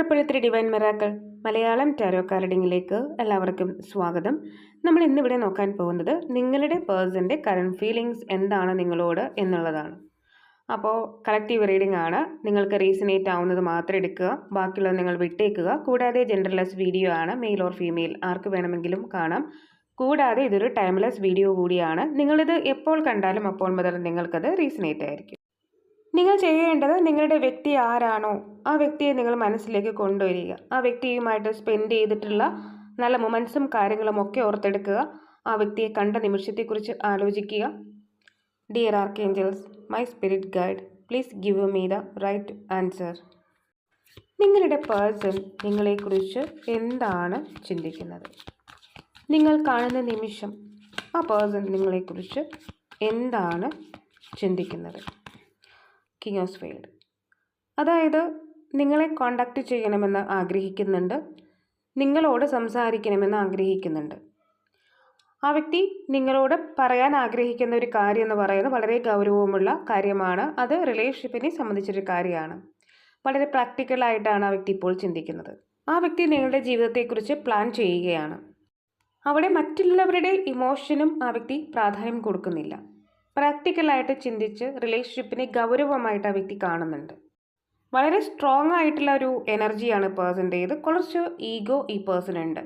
Triple three divine miracle Malayalam tarot കാർഡിങ്ങിലേക്ക് എല്ലാവർക്കും സ്വാഗതം. നമ്മൾ ഇന്നിവിടെ നോക്കാൻ പോകുന്നത് നിങ്ങളുടെ പേഴ്സന്റെ കറണ്ട് ഫീലിങ്സ് എന്താണ് നിങ്ങളോട് എന്നുള്ളതാണ്. അപ്പോൾ കളക്റ്റീവ് റീഡിംഗ് ആണ്. നിങ്ങൾക്ക് റീസണേറ്റ് ആവുന്നത് മാത്രം എടുക്കുക. ബാക്കിയുള്ളത് നിങ്ങൾ വിട്ടേക്കുക. കൂടാതെ ജെൻഡർലെസ് വീഡിയോ ആണ്. മെയിൽ ഓർ ഫീമെയിൽ ആർക്ക് വേണമെങ്കിലും കാണാം. കൂടാതെ ഇതൊരു ടൈംലെസ് വീഡിയോ കൂടിയാണ്. നിങ്ങളിത് എപ്പോൾ കണ്ടാലും അപ്പോൾ മുതൽ നിങ്ങൾക്കത് റീസണേറ്റ് ആയിരിക്കും. നിങ്ങൾ ചെയ്യേണ്ടത് നിങ്ങളുടെ വ്യക്തി ആരാണോ ആ വ്യക്തിയെ നിങ്ങൾ മനസ്സിലേക്ക് കൊണ്ടുവരിക. ആ വ്യക്തിയുമായിട്ട് സ്പെൻഡ് ചെയ്തിട്ടുള്ള നല്ല മൊമെൻസും കാര്യങ്ങളും ഒക്കെ ഓർത്തെടുക്കുക. ആ വ്യക്തിയെ കണ്ട നിമിഷത്തെക്കുറിച്ച് ആലോചിക്കുക. Dear archangels my spirit guide please give me the right answer നിങ്ങളുടെ പേഴ്സൺ നിങ്ങളെക്കുറിച്ച് എന്താണ് ചിന്തിക്കുന്നത്? നിങ്ങൾ കാണുന്ന നിമിഷം ആ പേഴ്സൺ നിങ്ങളെക്കുറിച്ച് എന്താണ് ചിന്തിക്കുന്നത്? സ്വേഡ് അതായത് നിങ്ങളെ കോണ്ടാക്റ്റ് ചെയ്യണമെന്ന് ആഗ്രഹിക്കുന്നുണ്ട് നിങ്ങളോട് സംസാരിക്കണമെന്ന് ആഗ്രഹിക്കുന്നുണ്ട്. ആ വ്യക്തി നിങ്ങളോട് പറയാൻ ആഗ്രഹിക്കുന്ന ഒരു കാര്യം എന്ന് പറയുന്നത് വളരെ ഗൗരവമുള്ള കാര്യമാണ്. അത് റിലേഷൻഷിപ്പിനെ സംബന്ധിച്ചൊരു കാര്യമാണ്. വളരെ പ്രാക്ടിക്കലായിട്ടാണ് ആ വ്യക്തി ഇപ്പോൾ ചിന്തിക്കുന്നത്. ആ വ്യക്തി നിങ്ങളുടെ ജീവിതത്തെക്കുറിച്ച് പ്ലാൻ ചെയ്യുകയാണ്. അവിടെ മറ്റുള്ളവരുടെ ഇമോഷനും ആ വ്യക്തി പ്രാധാന്യം കൊടുക്കുന്നില്ല. പ്രാക്ടിക്കലായിട്ട് ചിന്തിച്ച് റിലേഷൻഷിപ്പിനെ ഗൗരവമായിട്ട് ആ വ്യക്തി കാണുന്നുണ്ട്. വളരെ സ്ട്രോങ് ആയിട്ടുള്ള ഒരു എനർജിയാണ് പേഴ്സന്റേത് കുറച്ച് ഈഗോ ഈ പേഴ്സണുണ്ട്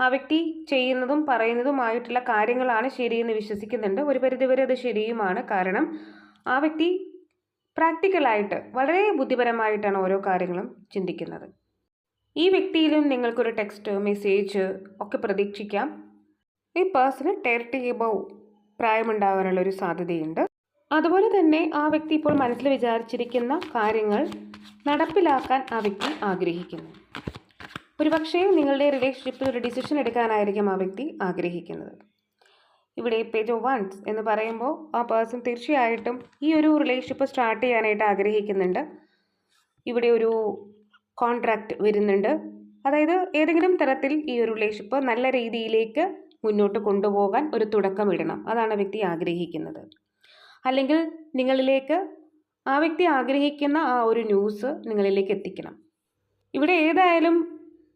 ആ വ്യക്തി ചെയ്യുന്നതും പറയുന്നതുമായിട്ടുള്ള കാര്യങ്ങളാണ് ശരിയെന്ന് വിശ്വസിക്കുന്നുണ്ട്. ഒരു പരിധിവരെ അത് ശരിയുമാണ്. കാരണം ആ വ്യക്തി പ്രാക്ടിക്കലായിട്ട് വളരെ ബുദ്ധിപരമായിട്ടാണ് ഓരോ കാര്യങ്ങളും ചിന്തിക്കുന്നത്. ഈ വ്യക്തിയിലും നിങ്ങൾക്കൊരു ടെക്സ്റ്റ് മെസ്സേജ് ഒക്കെ പ്രതീക്ഷിക്കാം. ഈ പേഴ്സണ് എബവ് പ്രായമുണ്ടാകാനുള്ള ഒരു സാധ്യതയുണ്ട്. അതുപോലെ തന്നെ ആ വ്യക്തി ഇപ്പോൾ മനസ്സിൽ വിചാരിച്ചിരിക്കുന്ന കാര്യങ്ങൾ നടപ്പിലാക്കാൻ ആ വ്യക്തി ആഗ്രഹിക്കുന്നു. ഒരുപക്ഷേ നിങ്ങളുടെ റിലേഷൻഷിപ്പിൽ ഒരു ഡിസിഷൻ എടുക്കാനായിരിക്കും ആ വ്യക്തി ആഗ്രഹിക്കുന്നത്. ഇവിടെ പേജ് ഓഫ് വൺസ് എന്ന് പറയുമ്പോൾ ആ പേഴ്സൺ തീർച്ചയായിട്ടും ഈ ഒരു റിലേഷൻഷിപ്പ് സ്റ്റാർട്ട് ചെയ്യാനായിട്ട് ആഗ്രഹിക്കുന്നുണ്ട്. ഇവിടെ ഒരു കോൺട്രാക്റ്റ് വരുന്നുണ്ട്. അതായത് ഏതെങ്കിലും തരത്തിൽ ഈ ഒരു റിലേഷൻഷിപ്പ് നല്ല രീതിയിലേക്ക് മുന്നോട്ട് കൊണ്ടുപോകാൻ ഒരു തുടക്കം ഇടണം. അതാണ് വ്യക്തി ആഗ്രഹിക്കുന്നത്. അല്ലെങ്കിൽ നിങ്ങളിലേക്ക് ആ വ്യക്തി ആഗ്രഹിക്കുന്ന ആ ഒരു ന്യൂസ് നിങ്ങളിലേക്ക് എത്തിക്കണം. ഇവിടെ ഏതായാലും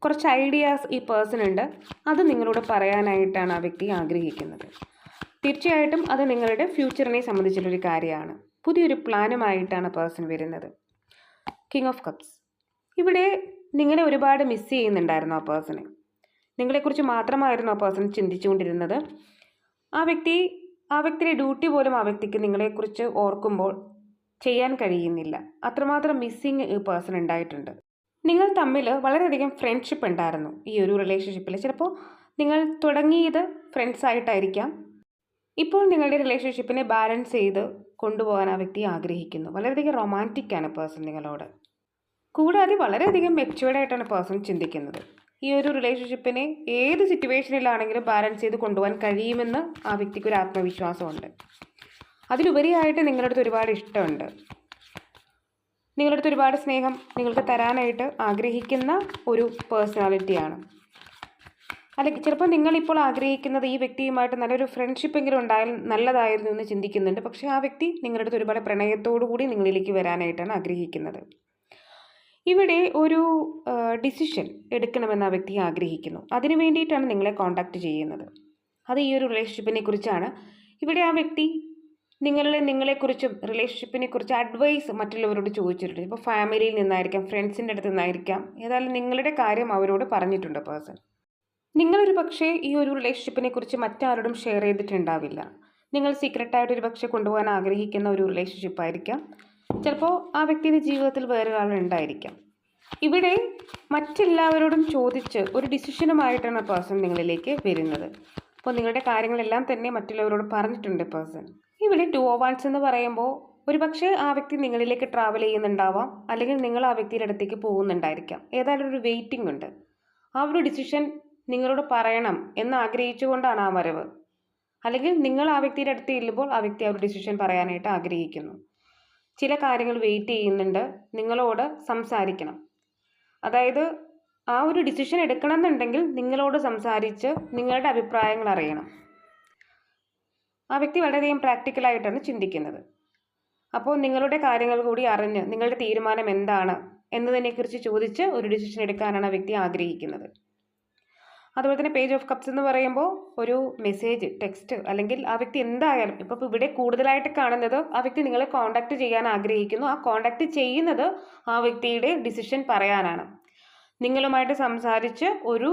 കുറച്ച് ഐഡിയാസ് ഈ പേഴ്സൺ ഉണ്ട്. അത് നിങ്ങളോട് പറയാനായിട്ടാണ് ആ വ്യക്തി ആഗ്രഹിക്കുന്നത്. തീർച്ചയായിട്ടും അത് നിങ്ങളുടെ ഫ്യൂച്ചറിനെ സംബന്ധിച്ചുള്ളൊരു കാര്യമാണ്. പുതിയൊരു പ്ലാനുമായിട്ടാണ് പേഴ്സൺ വരുന്നത്. കിങ് ഓഫ് കപ്സ് ഇവിടെ നിങ്ങളെ ഒരുപാട് മിസ് ചെയ്യുന്നുണ്ടായിരുന്നു ആ പേഴ്സണെ. നിങ്ങളെക്കുറിച്ച് മാത്രമായിരുന്നു ആ പേഴ്സൺ ചിന്തിച്ചുകൊണ്ടിരുന്നത്. ആ വ്യക്തി ആ വ്യക്തിയുടെ ഡ്യൂട്ടി പോലും ആ വ്യക്തിക്ക് നിങ്ങളെക്കുറിച്ച് ഓർക്കുമ്പോൾ ചെയ്യാൻ കഴിയുന്നില്ല. അത്രമാത്രം മിസ്സിങ് ഈ പേഴ്സൺ ഉണ്ടായിട്ടുണ്ട്. നിങ്ങൾ തമ്മിൽ വളരെയധികം ഫ്രണ്ട്ഷിപ്പ് ഉണ്ടായിരുന്നു ഈ ഒരു റിലേഷൻഷിപ്പിൽ ചിലപ്പോൾ നിങ്ങൾ തുടങ്ങിയത് ഫ്രണ്ട്സ് ആയിട്ടായിരിക്കാം. ഇപ്പോൾ നിങ്ങളുടെ റിലേഷൻഷിപ്പിനെ ബാലൻസ് ചെയ്ത് കൊണ്ടുപോകാൻ ആ വ്യക്തി ആഗ്രഹിക്കുന്നു. വളരെയധികം റൊമാന്റിക്കാണ് പേഴ്സൺ നിങ്ങളോട്. കൂടാതെ വളരെയധികം മെച്ചുവേർഡ് ആയിട്ടാണ് പേഴ്സൺ ചിന്തിക്കുന്നത്. ഈ ഒരു റിലേഷൻഷിപ്പിനെ ഏത് സിറ്റുവേഷനിലാണെങ്കിലും ബാലൻസ് ചെയ്ത് കൊണ്ടുപോകാൻ കഴിയുമെന്ന് ആ വ്യക്തിക്ക് ഒരു ആത്മവിശ്വാസമുണ്ട്. അതിലുപരിയായിട്ട് നിങ്ങളുടെ അടുത്ത് ഒരുപാട് ഇഷ്ടമുണ്ട്. നിങ്ങളുടെ അടുത്ത് ഒരുപാട് സ്നേഹം നിങ്ങൾക്ക് തരാനായിട്ട് ആഗ്രഹിക്കുന്ന ഒരു പേഴ്സണാലിറ്റിയാണ് അല്ലെങ്കിൽ ചിലപ്പോൾ നിങ്ങളിപ്പോൾ ആഗ്രഹിക്കുന്നത് ഈ വ്യക്തിയുമായിട്ട് നല്ലൊരു ഫ്രണ്ട്ഷിപ്പെങ്കിലും ഉണ്ടായാൽ നല്ലതായിരുന്നു എന്ന് ചിന്തിക്കുന്നുണ്ട്. പക്ഷേ ആ വ്യക്തി നിങ്ങളുടെ അടുത്ത് ഒരുപാട് പ്രണയത്തോടു കൂടി നിങ്ങളിലേക്ക് വരാനായിട്ടാണ് ആഗ്രഹിക്കുന്നത്. ഇവിടെ ഒരു ഡിസിഷൻ എടുക്കണമെന്ന് ആ വ്യക്തി ആഗ്രഹിക്കുന്നു. അതിനു വേണ്ടിയിട്ടാണ് നിങ്ങളെ കോണ്ടാക്ട് ചെയ്യുന്നത്. അത് ഈ ഒരു റിലേഷൻഷിപ്പിനെ കുറിച്ചാണ്. ഇവിടെ ആ വ്യക്തി നിങ്ങളെ നിങ്ങളെക്കുറിച്ചും റിലേഷൻഷിപ്പിനെ കുറിച്ച് അഡ്വൈസ് മറ്റുള്ളവരോട് ചോദിച്ചിട്ടുണ്ട്. ഇപ്പോൾ ഫാമിലിയിൽ നിന്നായിരിക്കാം ഫ്രണ്ട്സിന്റെ അടുത്ത് നിന്നായിരിക്കാം ഏതായാലും നിങ്ങളുടെ കാര്യം അവരോട് പറഞ്ഞിട്ടുണ്ട് പേഴ്സൺ നിങ്ങളൊരു പക്ഷേ ഈ ഒരു റിലേഷൻഷിപ്പിനെ കുറിച്ച് മറ്റാരോടും ഷെയർ ചെയ്തിട്ടുണ്ടാവില്ല. നിങ്ങൾ സീക്രട്ടായിട്ട് ഒരു പക്ഷേ കൊണ്ടുപോകാൻ ആഗ്രഹിക്കുന്ന ഒരു റിലേഷൻഷിപ്പ് ആയിരിക്കാം. ചിലപ്പോൾ ആ വ്യക്തിയുടെ ജീവിതത്തിൽ വേറെ ആളുണ്ടായിരിക്കാം ഇവിടെ മറ്റെല്ലാവരോടും ചോദിച്ച് ഒരു ഡിസിഷനുമായിട്ടാണ് ആ പേഴ്സൺ നിങ്ങളിലേക്ക് വരുന്നത്. അപ്പോൾ നിങ്ങളുടെ കാര്യങ്ങളെല്ലാം തന്നെ മറ്റുള്ളവരോട് പറഞ്ഞിട്ടുണ്ട് പേഴ്സൺ. ഇവിടെ ടു ഓവാൻസ് എന്ന് പറയുമ്പോൾ ഒരു പക്ഷേ ആ വ്യക്തി നിങ്ങളിലേക്ക് ട്രാവൽ ചെയ്യുന്നുണ്ടാവാം അല്ലെങ്കിൽ നിങ്ങൾ ആ വ്യക്തിയുടെ അടുത്തേക്ക് പോകുന്നുണ്ടായിരിക്കാം. ഏതായാലും ഒരു വെയിറ്റിംഗ് ഉണ്ട്. ആ ഒരു ഡിസിഷൻ നിങ്ങളോട് പറയണം എന്ന് ആഗ്രഹിച്ചുകൊണ്ടാണ് ആ വരവ്. അല്ലെങ്കിൽ നിങ്ങൾ ആ വ്യക്തിയുടെ അടുത്ത് ചെല്ലുമ്പോൾ ആ വ്യക്തി ആ ഒരു ഡിസിഷൻ പറയാനായിട്ട് ആഗ്രഹിക്കുന്നു. ചില കാര്യങ്ങൾ വെയിറ്റ് ചെയ്യുന്നുണ്ട്. നിങ്ങളോട് സംസാരിക്കണം. അതായത് ആ ഒരു ഡിസിഷൻ എടുക്കണം എന്നുണ്ടെങ്കിൽ നിങ്ങളോട് സംസാരിച്ച് നിങ്ങളുടെ അഭിപ്രായങ്ങൾ അറിയണം. ആ വ്യക്തി വളരെയധികം പ്രാക്ടിക്കലായിട്ടാണ് ചിന്തിക്കുന്നത്. അപ്പോൾ നിങ്ങളുടെ കാര്യങ്ങൾ കൂടി അറിഞ്ഞ് നിങ്ങളുടെ തീരുമാനം എന്താണ് എന്നതിനെക്കുറിച്ച് ചോദിച്ച് ഒരു ഡിസിഷൻ എടുക്കാനാണ് ആ വ്യക്തി ആഗ്രഹിക്കുന്നത്. അതുപോലെ തന്നെ പേജ് ഓഫ് കപ്സ് എന്ന് പറയുമ്പോൾ ഒരു മെസ്സേജ് ടെക്സ്റ്റ് അല്ലെങ്കിൽ ആ വ്യക്തി എന്തായാലും ഇപ്പോൾ ഇവിടെ കൂടുതലായിട്ട് കാണുന്നത് ആ വ്യക്തി നിങ്ങളെ കോൺടാക്റ്റ് ചെയ്യാൻ ആഗ്രഹിക്കുന്നു. ആ കോണ്ടാക്ട് ചെയ്യുന്നത് ആ വ്യക്തിയുടെ ഡിസിഷൻ പറയാനാണ്. നിങ്ങളുമായിട്ട് സംസാരിച്ച് ഒരു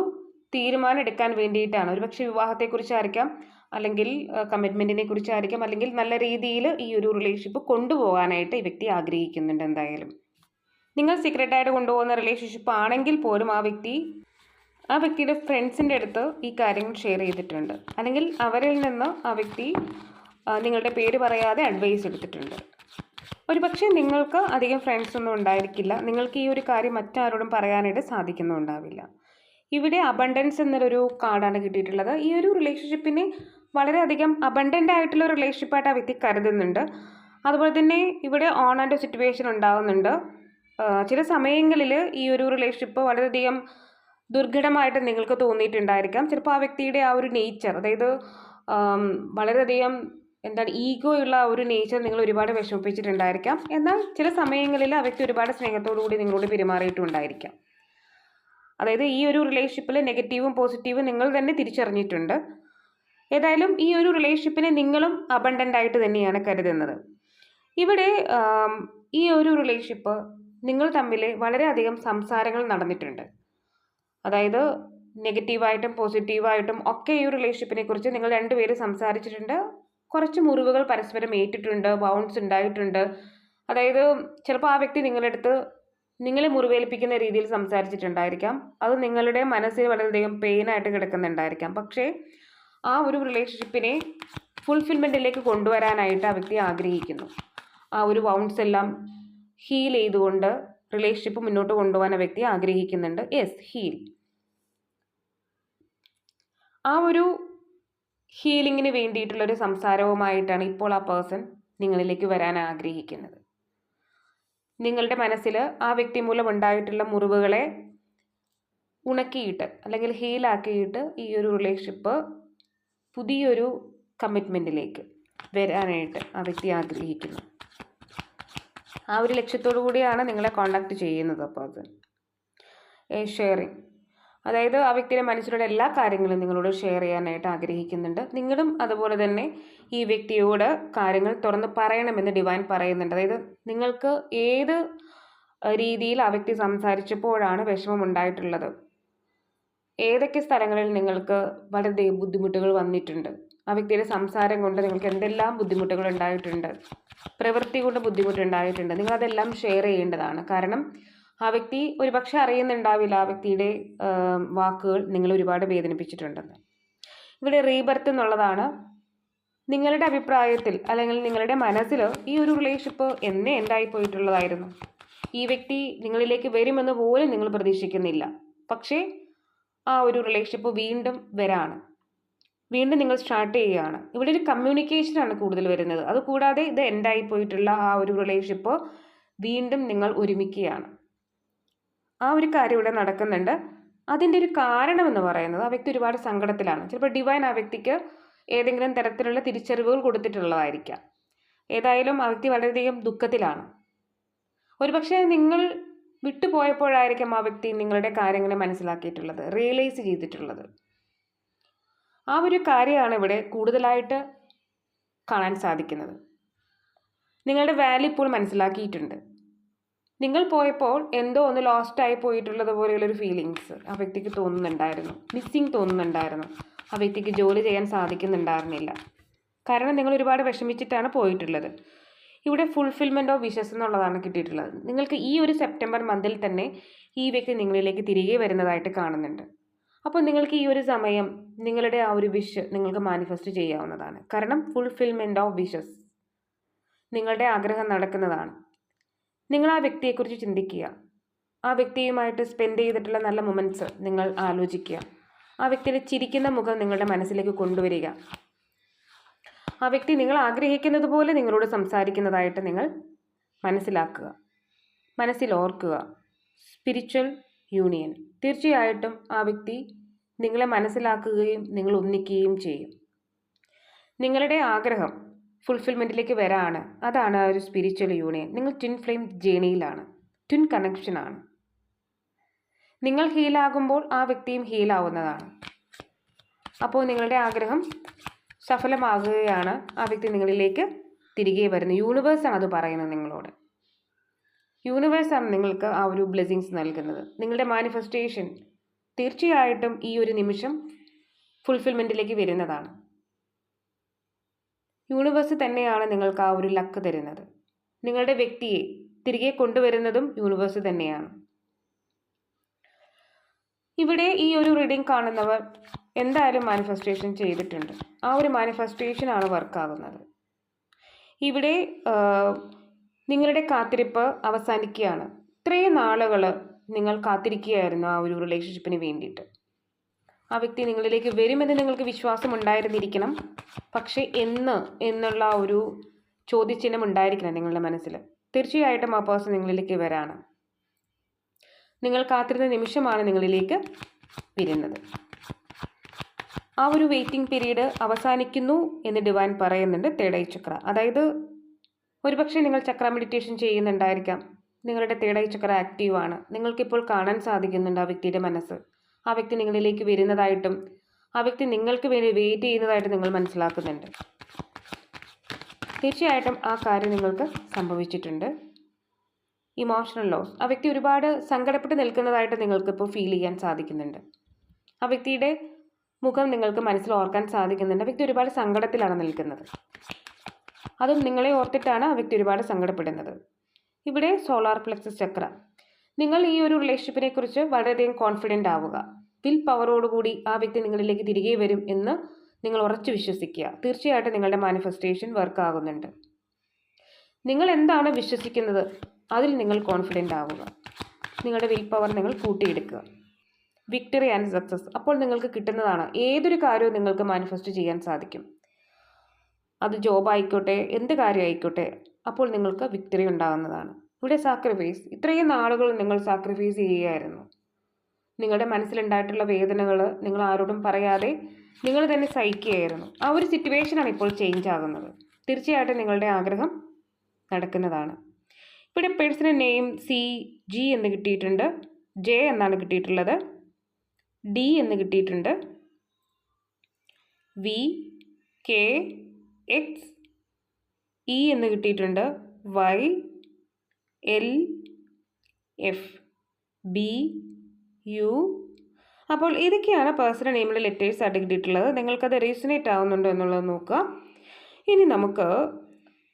തീരുമാനം എടുക്കാൻ വേണ്ടിയിട്ടാണ്. ഒരുപക്ഷെ വിവാഹത്തെക്കുറിച്ചായിരിക്കാം അല്ലെങ്കിൽ കമ്മിറ്റ്മെന്റിനെ കുറിച്ചായിരിക്കാം അല്ലെങ്കിൽ നല്ല രീതിയിൽ ഈ ഒരു റിലേഷൻഷിപ്പ് കൊണ്ടുപോകാനായിട്ട് ഈ വ്യക്തി ആഗ്രഹിക്കുന്നുണ്ട് എന്തായാലും. നിങ്ങൾ സീക്രട്ടായിട്ട് കൊണ്ടുപോകുന്ന റിലേഷൻഷിപ്പ് ആണെങ്കിൽ പോലും ആ വ്യക്തി ആ വ്യക്തിയുടെ ഫ്രണ്ട്സിന്റെ അടുത്ത് ഈ കാര്യങ്ങൾ ഷെയർ ചെയ്തിട്ടുണ്ട്. അല്ലെങ്കിൽ അവരിൽ നിന്ന് ആ വ്യക്തി നിങ്ങളുടെ പേര് പറയാതെ അഡ്വൈസ് എടുത്തിട്ടുണ്ട്. ഒരു പക്ഷേ നിങ്ങൾക്ക് അധികം ഫ്രണ്ട്സ് ഒന്നും ഉണ്ടായിരിക്കില്ല. നിങ്ങൾക്ക് ഈ ഒരു കാര്യം മറ്റാരോടും പറയാനായിട്ട് സാധിക്കുന്നുണ്ടാവില്ല ഇവിടെ അബണ്ടൻസ് എന്നൊരു കാർഡാണ് കിട്ടിയിട്ടുള്ളത്. ഈ ഒരു റിലേഷൻഷിപ്പിനെ വളരെയധികം അബണ്ടന്റ് ആയിട്ടുള്ള റിലേഷൻഷിപ്പായിട്ട് ആ വ്യക്തി കരുതുന്നുണ്ട്. അതുപോലെ തന്നെ ഇവിടെ ഓൺ ആൻഡ് സിറ്റുവേഷൻ ഉണ്ടാകുന്നുണ്ട് ചില സമയങ്ങളിൽ ഈ ഒരു റിലേഷൻഷിപ്പ് വളരെയധികം ദുർഘടമായിട്ട് നിങ്ങൾക്ക് തോന്നിയിട്ടുണ്ടായിരിക്കാം. ചിലപ്പോൾ ആ വ്യക്തിയുടെ ആ ഒരു നേച്ചർ അതായത് വളരെയധികം എന്താണ് ഈഗോ ഉള്ള ആ ഒരു നേച്ചർ നിങ്ങൾ ഒരുപാട് വിഷമിപ്പിച്ചിട്ടുണ്ടായിരിക്കാം. എന്നാൽ ചില സമയങ്ങളിൽ ആ വ്യക്തി ഒരുപാട് സ്നേഹത്തോടു കൂടി നിങ്ങളോട് പെരുമാറിയിട്ടുണ്ടായിരിക്കാം. അതായത് ഈ ഒരു റിലേഷൻഷിപ്പിൽ നെഗറ്റീവും പോസിറ്റീവും നിങ്ങൾ തന്നെ തിരിച്ചറിഞ്ഞിട്ടുണ്ട്. ഏതായാലും ഈ ഒരു റിലേഷൻഷിപ്പിനെ നിങ്ങളും അബണ്ടന്റ് ആയിട്ട് തന്നെയാണ് കരുതുന്നത്. ഇവിടെ ഈ ഒരു റിലേഷൻഷിപ്പ് നിങ്ങൾ തമ്മിൽ വളരെയധികം സംസാരങ്ങൾ നടന്നിട്ടുണ്ട്. അതായത് നെഗറ്റീവായിട്ടും പോസിറ്റീവായിട്ടും ഒക്കെ ഈ റിലേഷൻഷിപ്പിനെ കുറിച്ച് നിങ്ങൾ രണ്ടുപേരും സംസാരിച്ചിട്ടുണ്ട്. കുറച്ച് മുറിവുകൾ പരസ്പരം ഏറ്റിട്ടുണ്ട് ബൗൺസ് ഉണ്ടായിട്ടുണ്ട്. അതായത് ചിലപ്പോൾ ആ വ്യക്തി നിങ്ങളുടെ അടുത്ത് നിങ്ങളെ മുറിവേൽപ്പിക്കുന്ന രീതിയിൽ സംസാരിച്ചിട്ടുണ്ടായിരിക്കാം. അത് നിങ്ങളുടെ മനസ്സിൽ വളരെയധികം പെയിനായിട്ട് കിടക്കുന്നുണ്ടായിരിക്കാം. പക്ഷേ ആ ഒരു റിലേഷൻഷിപ്പിനെ ഫുൾഫിൽമെന്റിലേക്ക് കൊണ്ടുവരാനായിട്ട് ആ വ്യക്തി ആഗ്രഹിക്കുന്നു. ആ ഒരു വൗൺസ് എല്ലാം ഹീൽ ചെയ്തുകൊണ്ട് റിലേഷൻഷിപ്പ് മുന്നോട്ട് കൊണ്ടുപോകാൻ വ്യക്തി ആഗ്രഹിക്കുന്നുണ്ട്. യെസ് ഹീൽ ആ ഒരു ഹീലിങ്ങിന് വേണ്ടിയിട്ടുള്ളൊരു സംസാരവുമായിട്ടാണ് ഇപ്പോൾ ആ പേഴ്സൺ നിങ്ങളിലേക്ക് വരാൻ ആഗ്രഹിക്കുന്നത്. നിങ്ങളുടെ മനസ്സിൽ ആ വ്യക്തി മൂലം ഉണ്ടായിട്ടുള്ള മുറിവുകളെ ഉണക്കിയിട്ട് അല്ലെങ്കിൽ ഹീലാക്കിയിട്ട് ഈ ഒരു റിലേഷൻഷിപ്പ് പുതിയൊരു കമ്മിറ്റ്മെന്റിലേക്ക് വരാനായിട്ട് ആ വ്യക്തി ആഗ്രഹിക്കുന്നു. ആ ഒരു ലക്ഷ്യത്തോടു കൂടിയാണ് നിങ്ങളെ കോണ്ടാക്ട് ചെയ്യുന്നത് അപ്പോൾ പേഴ്സൺ ഷെയറിങ് അതായത് ആ വ്യക്തിയുടെ മനസ്സിലുള്ള എല്ലാ കാര്യങ്ങളും നിങ്ങളോട് ഷെയർ ചെയ്യാനായിട്ട് ആഗ്രഹിക്കുന്നുണ്ട്. നിങ്ങളും അതുപോലെ തന്നെ ഈ വ്യക്തിയോട് കാര്യങ്ങൾ തുറന്ന് പറയണമെന്ന് ഡിവൈൻ പറയുന്നുണ്ട്. അതായത് നിങ്ങൾക്ക് ഏത് രീതിയിൽ ആ വ്യക്തി സംസാരിച്ചപ്പോഴാണ് വിഷമം ഉണ്ടായിട്ടുള്ളത്? ഏതൊക്കെ സ്ഥലങ്ങളിൽ നിങ്ങൾക്ക് വളരെ ബുദ്ധിമുട്ടുകൾ വന്നിട്ടുണ്ട്? ആ വ്യക്തിയുടെ സംസാരം കൊണ്ട് നിങ്ങൾക്ക് എന്തെല്ലാം ബുദ്ധിമുട്ടുകൾ ഉണ്ടായിട്ടുണ്ട്? പ്രവൃത്തി കൊണ്ട് ബുദ്ധിമുട്ടുണ്ടായിട്ടുണ്ട്. നിങ്ങളതെല്ലാം ഷെയർ ചെയ്യേണ്ടതാണ്. കാരണം ആ വ്യക്തി ഒരുപക്ഷെ അറിയുന്നുണ്ടാവില്ല ആ വ്യക്തിയുടെ വാക്കുകൾ നിങ്ങൾ ഒരുപാട് വേദനിപ്പിച്ചിട്ടുണ്ടെന്ന്. ഇവിടെ റീബർത്ത് എന്നുള്ളതാണ് നിങ്ങളുടെ അഭിപ്രായത്തിൽ അല്ലെങ്കിൽ നിങ്ങളുടെ മനസ്സിൽ ഈ ഒരു റിലേഷൻഷിപ്പ് എന്നെ എന്തായി പോയിട്ടുള്ളതായിരുന്നു ഈ വ്യക്തി നിങ്ങളിലേക്ക് വരുമെന്ന് പോലും നിങ്ങൾ പ്രതീക്ഷിക്കുന്നില്ല. പക്ഷേ ആ ഒരു റിലേഷൻഷിപ്പ് വീണ്ടും വരാണ്. വീണ്ടും നിങ്ങൾ സ്റ്റാർട്ട് ചെയ്യുകയാണ്. ഇവിടെ ഒരു കമ്മ്യൂണിക്കേഷനാണ് കൂടുതൽ വരുന്നത്. അതുകൂടാതെ ഇത് എൻഡായി പോയിട്ടുള്ള ആ ഒരു റിലേഷൻഷിപ്പ് വീണ്ടും നിങ്ങൾ ഒരുമിക്കുകയാണ്. ആ ഒരു കാര്യം ഇവിടെ നടക്കുന്നുണ്ട്. അതിന്റെ ഒരു കാരണം എന്ന് പറയുന്നത് ആ വ്യക്തി ഒരുപാട് സങ്കടത്തിലാണ്. ചിലപ്പോൾ ഡിവൈൻ ആ വ്യക്തിക്ക് ഏതെങ്കിലും തരത്തിലുള്ള തിരിച്ചറിവുകൾ കൊടുത്തിട്ടുള്ളതായിരിക്കാം. ഏതായാലും ആ വ്യക്തി വളരെയധികം ദുഃഖത്തിലാണ്. ഒരുപക്ഷെ നിങ്ങൾ വിട്ടുപോയപ്പോഴായിരിക്കും ആ വ്യക്തി നിങ്ങളുടെ കാര്യങ്ങളെ മനസ്സിലാക്കിയിട്ടുള്ളത് റിയലൈസ് ചെയ്തിട്ടുള്ളത്. ആ ഒരു കാര്യമാണ് ഇവിടെ കൂടുതലായിട്ട് കാണാൻ സാധിക്കുന്നത്. നിങ്ങളുടെ വാല്യൂ ഇപ്പോൾ മനസ്സിലാക്കിയിട്ടുണ്ട്. നിങ്ങൾ പോയപ്പോൾ എന്തോ ഒന്ന് ലോസ്റ്റായി പോയിട്ടുള്ളത് പോലെയുള്ളൊരു ഫീലിങ്സ് ആ വ്യക്തിക്ക് തോന്നുന്നുണ്ടായിരുന്നു. മിസ്സിങ് തോന്നുന്നുണ്ടായിരുന്നു. ആ വ്യക്തിക്ക് ജോലി ചെയ്യാൻ സാധിക്കുന്നുണ്ടായിരുന്നില്ല. കാരണം നിങ്ങൾ ഒരുപാട് വിഷമിച്ചിട്ടാണ് പോയിട്ടുള്ളത്. ഇവിടെ ഫുൾഫിൽമെന്റ് ഓഫ് വിഷസ് എന്നുള്ളതാണ് കിട്ടിയിട്ടുള്ളത്. നിങ്ങൾക്ക് ഈ ഒരു സെപ്റ്റംബർ മന്തിൽ തന്നെ ഈ വ്യക്തി നിങ്ങളിലേക്ക് തിരികെ വരുന്നതായിട്ട് കാണുന്നുണ്ട്. അപ്പോൾ നിങ്ങൾക്ക് ഈ ഒരു സമയം നിങ്ങളുടെ ആ ഒരു വിഷ് നിങ്ങൾക്ക് മാനിഫെസ്റ്റ് ചെയ്യാവുന്നതാണ്. കാരണം ഫുൾഫിൽമെന്റ് ഓഫ് വിഷസ് നിങ്ങളുടെ ആഗ്രഹം നടക്കുന്നതാണ്. നിങ്ങൾ ആ വ്യക്തിയെക്കുറിച്ച് ചിന്തിക്കുക. ആ വ്യക്തിയുമായിട്ട് സ്പെൻഡ് ചെയ്തിട്ടുള്ള നല്ല മൊമെന്റ്സ് നിങ്ങൾ ആലോചിക്കുക. ആ വ്യക്തിയുടെ ചിരിക്കുന്ന മുഖം നിങ്ങളുടെ മനസ്സിലേക്ക് കൊണ്ടുവരിക. ആ വ്യക്തി നിങ്ങൾ ആഗ്രഹിക്കുന്നത് പോലെ നിങ്ങളോട് സംസാരിക്കുന്നതായിട്ട് നിങ്ങൾ മനസ്സിലാക്കുക. മനസ്സിൽ ഓർക്കുക. സ്പിരിച്വൽ യൂണിയൻ തീർച്ചയായിട്ടും ആ വ്യക്തി നിങ്ങളെ മനസ്സിലാക്കുകയും നിങ്ങൾ ഒന്നിക്കുകയും ചെയ്യും. നിങ്ങളുടെ ആഗ്രഹം ഫുൾഫിൽമെന്റിലേക്ക് വരാണ്. അതാണ് ആ ഒരു സ്പിരിച്വൽ യൂണിയൻ നിങ്ങൾ ട്വിൻ ഫ്ലെയിം ജേണിയിലാണ് ട്വിൻ കണക്ഷനാണ് നിങ്ങൾ ഹീലാകുമ്പോൾ ആ വ്യക്തിയും ഹീലാവുന്നതാണ് അപ്പോൾ നിങ്ങളുടെ ആഗ്രഹം സഫലമാകുകയാണ്. ആ വ്യക്തി നിങ്ങളിലേക്ക് തിരികെ വരുന്നത് യൂണിവേഴ്സാണ് അത് പറയുന്നത് നിങ്ങളോട്. യൂണിവേഴ്സാണ് നിങ്ങൾക്ക് ആ ഒരു ബ്ലെസ്സിങ്സ് നൽകുന്നത്. നിങ്ങളുടെ മാനിഫെസ്റ്റേഷൻ തീർച്ചയായിട്ടും ഈ ഒരു നിമിഷം ഫുൾഫിൽമെന്റിലേക്ക് വരുന്നതാണ്. യൂണിവേഴ്സ് തന്നെയാണ് നിങ്ങൾക്ക് ആ ഒരു ലക്ക് തരുന്നത്. നിങ്ങളുടെ വ്യക്തിയെ തിരികെ കൊണ്ടുവരുന്നതും യൂണിവേഴ്സ് തന്നെയാണ്. ഇവിടെ ഈ ഒരു റീഡിംഗ് കാണുന്നവർ എന്തായാലും മാനിഫെസ്റ്റേഷൻ ചെയ്തിട്ടുണ്ട്. ആ ഒരു മാനിഫെസ്റ്റേഷനാണ് വർക്കാകുന്നത് ഇവിടെ നിങ്ങളുടെ കാത്തിരിപ്പ് അവസാനിക്കുകയാണ്. ഇത്രയും നാളുകൾ നിങ്ങൾ കാത്തിരിക്കുകയായിരുന്നു ആ ഒരു റിലേഷൻഷിപ്പിന് വേണ്ടിയിട്ട്. ആ വ്യക്തി നിങ്ങളിലേക്ക് വരുമെന്ന് നിങ്ങൾക്ക് വിശ്വാസം ഉണ്ടായിരുന്നിരിക്കണം പക്ഷേ എന്ന് എന്നുള്ള ഒരു ചോദ്യചിഹ്നം ഉണ്ടായിരിക്കണം നിങ്ങളുടെ മനസ്സിൽ. തീർച്ചയായിട്ടും ആ പേഴ്സൺ നിങ്ങളിലേക്ക് വരാണ്. നിങ്ങൾ കാത്തിരുന്ന നിമിഷമാണ് നിങ്ങളിലേക്ക് വരുന്നത്. ആ ഒരു വെയിറ്റിംഗ് പീരീഡ് അവസാനിക്കുന്നു എന്ന് ഡിവാൻ പറയുന്നുണ്ട് തേടൈ ചക്ര. അതായത് ഒരുപക്ഷെ നിങ്ങൾ ചക്ര മെഡിറ്റേഷൻ ചെയ്യുന്നുണ്ടായിരിക്കാം. നിങ്ങളുടെ തേടൈ ചക്ര ആക്റ്റീവാണ് നിങ്ങൾക്കിപ്പോൾ കാണാൻ സാധിക്കുന്നുണ്ട് ആ വ്യക്തിയുടെ മനസ്സ്. ആ വ്യക്തി നിങ്ങളിലേക്ക് വരുന്നതായിട്ടും ആ വ്യക്തി നിങ്ങൾക്ക് വേണ്ടി വെയിറ്റ് ചെയ്യുന്നതായിട്ട് നിങ്ങൾ മനസ്സിലാക്കുന്നുണ്ട്. തീർച്ചയായിട്ടും ആ കാര്യം നിങ്ങൾക്ക് സംഭവിച്ചിട്ടുണ്ട്. ഇമോഷണൽ ലോസ് ആ വ്യക്തി ഒരുപാട് സങ്കടപ്പെട്ട് നിൽക്കുന്നതായിട്ട് നിങ്ങൾക്കിപ്പോൾ ഫീൽ ചെയ്യാൻ സാധിക്കുന്നുണ്ട്. ആ വ്യക്തിയുടെ മുഖം നിങ്ങൾക്ക് മനസ്സിൽ ഓർക്കാൻ സാധിക്കുന്നുണ്ട്. ആ വ്യക്തി ഒരുപാട് സങ്കടത്തിലാണ് നിൽക്കുന്നത്. അതും നിങ്ങളെ ഓർത്തിട്ടാണ് ആ വ്യക്തി ഒരുപാട് സങ്കടപ്പെടുന്നത്. ഇവിടെ സോളാർ പ്ലക്സ് ചക്ര. നിങ്ങൾ ഈ ഒരു റിലേഷൻഷിപ്പിനെ കുറിച്ച് വളരെയധികം കോൺഫിഡന്റ് ആവുക. വിൽ പവറോടുകൂടി ആ വ്യക്തി നിങ്ങളിലേക്ക് തിരികെ വരും എന്ന് നിങ്ങൾ ഉറച്ചു വിശ്വസിക്കുക. തീർച്ചയായിട്ടും നിങ്ങളുടെ മാനിഫെസ്റ്റേഷൻ വർക്ക് ആകുന്നുണ്ട്. നിങ്ങൾ എന്താണ് വിശ്വസിക്കുന്നത്? അതിൽ നിങ്ങൾ കോൺഫിഡന്റ് ആവുക. നിങ്ങളുടെ വിൽ പവർ നിങ്ങൾ കൂട്ടിയെടുക്കുക. വിക്ടറി ആൻഡ് സക്സസ് അപ്പോൾ നിങ്ങൾക്ക് കിട്ടുന്നതാണ് ഏതൊരു കാര്യവും നിങ്ങൾക്ക് മാനിഫെസ്റ്റ് ചെയ്യാൻ സാധിക്കും. അത് ജോബ് ആയിക്കോട്ടെ എന്ത് കാര്യം ആയിക്കോട്ടെ അപ്പോൾ നിങ്ങൾക്ക് വിക്ടറി ഉണ്ടാകുന്നതാണ്. ഇവിടെ സാക്രിഫൈസ് ഇത്രയും നാളുകൾ നിങ്ങൾ സാക്രിഫൈസ് ചെയ്യുകയായിരുന്നു. നിങ്ങളുടെ മനസ്സിലുണ്ടായിട്ടുള്ള വേദനകൾ നിങ്ങൾ ആരോടും പറയാതെ നിങ്ങൾ തന്നെ സഹിക്കുകയായിരുന്നു. ആ ഒരു സിറ്റുവേഷനാണ് ഇപ്പോൾ ചേഞ്ച് ആകുന്നത്. തീർച്ചയായിട്ടും നിങ്ങളുടെ ആഗ്രഹം നടക്കുന്നതാണ്. ഇവിടെ പേഴ്സണൽ നെയിം സി ജി എന്ന് കിട്ടിയിട്ടുണ്ട്. ജെ എന്നാണ് കിട്ടിയിട്ടുള്ളത്. ഡി എന്ന് കിട്ടിയിട്ടുണ്ട്. വി കെ എക്സ് ഇ എന്ന് കിട്ടിയിട്ടുണ്ട്. Y L F B U അപ്പോൾ ഇതൊക്കെയാണ് പേഴ്സണൽ നെയിമിലെ ലെറ്റേഴ്സ് ആയിട്ട് കിട്ടിയിട്ടുള്ളത്. നിങ്ങൾക്കത് റീസണേറ്റ് ആവുന്നുണ്ടോ എന്നുള്ളത് നോക്കുക. ഇനി നമുക്ക്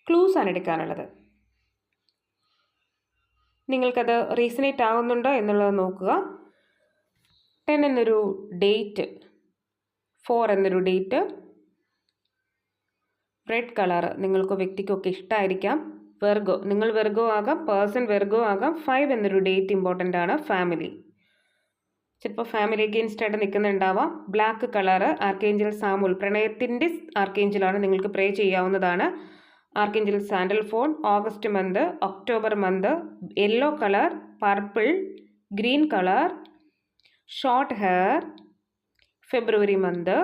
ക്ലൂസ് ആണ് എടുക്കാനുള്ളത്. നിങ്ങൾക്കത് റീസണേറ്റ് ആവുന്നുണ്ടോ എന്നുള്ളത് നോക്കുക. ടെൻ എന്നൊരു ഡേറ്റ് ഫോർ എന്നൊരു ഡേറ്റ് റെഡ് കളർ നിങ്ങൾക്ക് വ്യക്തിക്കൊക്കെ ഇഷ്ടമായിരിക്കാം വെർഗോ. നിങ്ങൾ വെർഗോ ആകാം പേഴ്സൺ വെർഗോ ആകാം. ഫൈവ് എന്നൊരു ഡേറ്റ് ഇമ്പോർട്ടന്റ് ആണ് ഫാമിലി. ചിലപ്പോൾ ഫാമിലി അഗെയിൻസ്റ്റ് ആയിട്ട് നിൽക്കുന്നുണ്ടാവാം. ബ്ലാക്ക് കളർ ആർക്കേഞ്ചൽ സാമുൽ പ്രണയത്തിന്റെ ആർക്കേഞ്ചലാണ് നിങ്ങൾക്ക് പ്രേ ചെയ്യാവുന്നതാണ്. Archangel Sandalphon August month October month yellow colour purple green colour short hair February month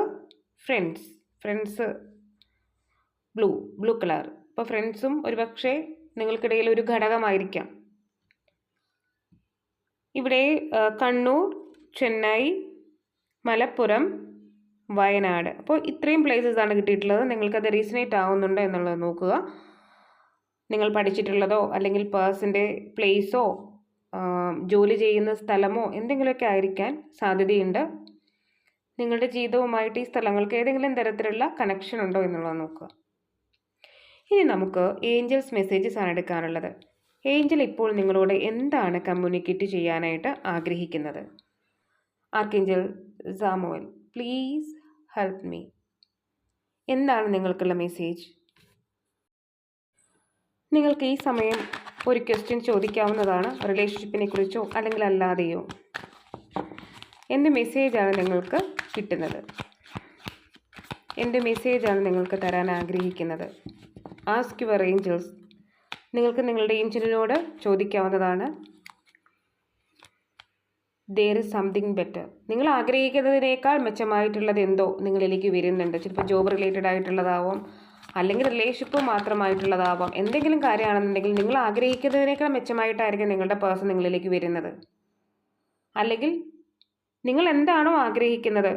friends. Friends blue blue colour. ഇപ്പോൾ ഫ്രണ്ട്സും ഒരുപക്ഷെ നിങ്ങൾക്കിടയിൽ ഒരു ഘടകമായിരിക്കാം. ഇവിടെ കണ്ണൂർ ചെന്നൈ മലപ്പുറം വയനാട്. അപ്പോൾ ഇത്രയും പ്ലേസസ് ആണ് കിട്ടിയിട്ടുള്ളത്. നിങ്ങൾക്കത് റീസണേറ്റ് ആവുന്നുണ്ടോ എന്നുള്ളത് നോക്കുക. നിങ്ങൾ പഠിച്ചിട്ടുള്ളതോ അല്ലെങ്കിൽ പേഴ്സിന്റെ പ്ലേസോ ജോലി ചെയ്യുന്ന സ്ഥലമോ എന്തെങ്കിലുമൊക്കെ ആയിരിക്കാൻ സാധ്യതയുണ്ട്. നിങ്ങളുടെ ജീവിതവുമായിട്ട് ഈ സ്ഥലങ്ങൾക്ക് ഏതെങ്കിലും തരത്തിലുള്ള കണക്ഷൻ ഉണ്ടോ എന്നുള്ളത് നോക്കുക. ഇനി നമുക്ക് ഏഞ്ചൽസ് മെസ്സേജസ് ആണ് എടുക്കാനുള്ളത്. ഏഞ്ചൽ ഇപ്പോൾ നിങ്ങളോട് എന്താണ് കമ്മ്യൂണിക്കേറ്റ് ചെയ്യാനായിട്ട് ആഗ്രഹിക്കുന്നത്? Archangel? Samuel please help me എന്താണ് നിങ്ങൾക്കുള്ള മെസ്സേജ് നിങ്ങൾക്ക് ഈ സമയം ഒരു ക്വസ്റ്റ്യൻ ചോദിക്കാവുന്നതാണ് റിലേഷൻഷിപ്പിനെ കുറിച്ചോ അല്ലെങ്കിൽ അല്ലാതെയോ. എന്ത് മെസ്സേജാണ് നിങ്ങൾക്ക് കിട്ടുന്നത്? എന്ത് മെസ്സേജാണ് നിങ്ങൾക്ക് തരാൻ ആഗ്രഹിക്കുന്നത്? Ask your angels. നിങ്ങൾക്ക് നിങ്ങളുടെ ഏഞ്ചലിനോട് ചോദിക്കാവുന്നതാണ്. ദർ ഇസ് സംതിങ് ബെറ്റർ നിങ്ങൾ ആഗ്രഹിക്കുന്നതിനേക്കാൾ മെച്ചമായിട്ടുള്ളത് എന്തോ നിങ്ങളിലേക്ക് വരുന്നുണ്ട്. ചിലപ്പോൾ ജോബ് റിലേറ്റഡ് ആയിട്ടുള്ളതാവാം അല്ലെങ്കിൽ റിലേഷൻഷിപ്പ് മാത്രമായിട്ടുള്ളതാവാം. എന്തെങ്കിലും കാര്യമാണെന്നുണ്ടെങ്കിൽ നിങ്ങൾ ആഗ്രഹിക്കുന്നതിനേക്കാൾ മെച്ചമായിട്ടായിരിക്കും നിങ്ങളുടെ പേഴ്സൺ നിങ്ങളിലേക്ക് വരുന്നത്. അല്ലെങ്കിൽ നിങ്ങൾ എന്താണോ ആഗ്രഹിക്കുന്നത്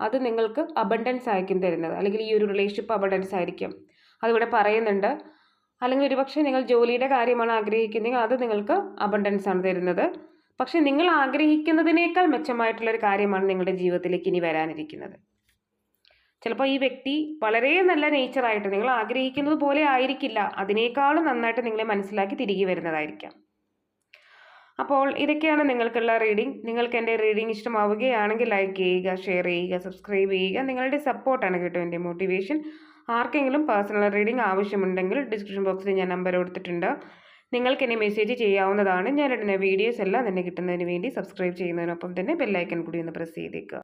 അത് നിങ്ങൾക്ക് അബണ്ടൻസ് ആയിരിക്കും തരുന്നത്. അല്ലെങ്കിൽ ഈ ഒരു റിലേഷൻഷിപ്പ് അബണ്ടൻസ് ആയിരിക്കും. അതിവിടെ പറയുന്നുണ്ട്. അല്ലെങ്കിൽ ഒരുപക്ഷെ നിങ്ങൾ ജോലിയുടെ കാര്യമാണ് ആഗ്രഹിക്കുന്നതെങ്കിൽ അത് നിങ്ങൾക്ക് അബണ്ടൻസ് ആണ് തരുന്നത്. പക്ഷെ നിങ്ങൾ ആഗ്രഹിക്കുന്നതിനേക്കാൾ മെച്ചമായിട്ടുള്ളൊരു കാര്യമാണ് നിങ്ങളുടെ ജീവിതത്തിലേക്ക് ഇനി വരാനിരിക്കുന്നത്. ചിലപ്പോൾ ഈ വ്യക്തി വളരെ നല്ല നേച്ചറായിട്ട് നിങ്ങൾ ആഗ്രഹിക്കുന്നത് പോലെ ആയിരിക്കില്ല. അതിനേക്കാളും നന്നായിട്ട് നിങ്ങളെ മനസ്സിലാക്കി തിരികെ വരുന്നതായിരിക്കാം. അപ്പോൾ ഇതൊക്കെയാണ് നിങ്ങൾക്കുള്ള റീഡിംഗ് നിങ്ങൾക്ക് എന്റെ റീഡിംഗ് ഇഷ്ടമാവുകയാണെങ്കിൽ ലൈക്ക് ചെയ്യുക ഷെയർ ചെയ്യുക സബ്സ്ക്രൈബ് ചെയ്യുക. നിങ്ങളുടെ സപ്പോർട്ടാണ് കേട്ടോ എന്റെ മോട്ടിവേഷൻ ആർക്കെങ്കിലും പേഴ്സണൽ റീഡിംഗ് ആവശ്യമുണ്ടെങ്കിൽ ഡിസ്ക്രിപ്ഷൻ ബോക്സിൽ ഞാൻ നമ്പർ കൊടുത്തിട്ടുണ്ട്. നിങ്ങൾക്ക് എന്നെ മെസ്സേജ് ചെയ്യാവുന്നതാണ്. ഞാൻ ഇടുന്ന വീഡിയോസ് എല്ലാം തന്നെ കിട്ടുന്നതിന് വേണ്ടി സബ്സ്ക്രൈബ് ചെയ്യുന്നതിനൊപ്പം തന്നെ ബെല്ലൈക്കൻ കൂടി ഒന്ന് പ്രസ് ചെയ്തേക്കുക.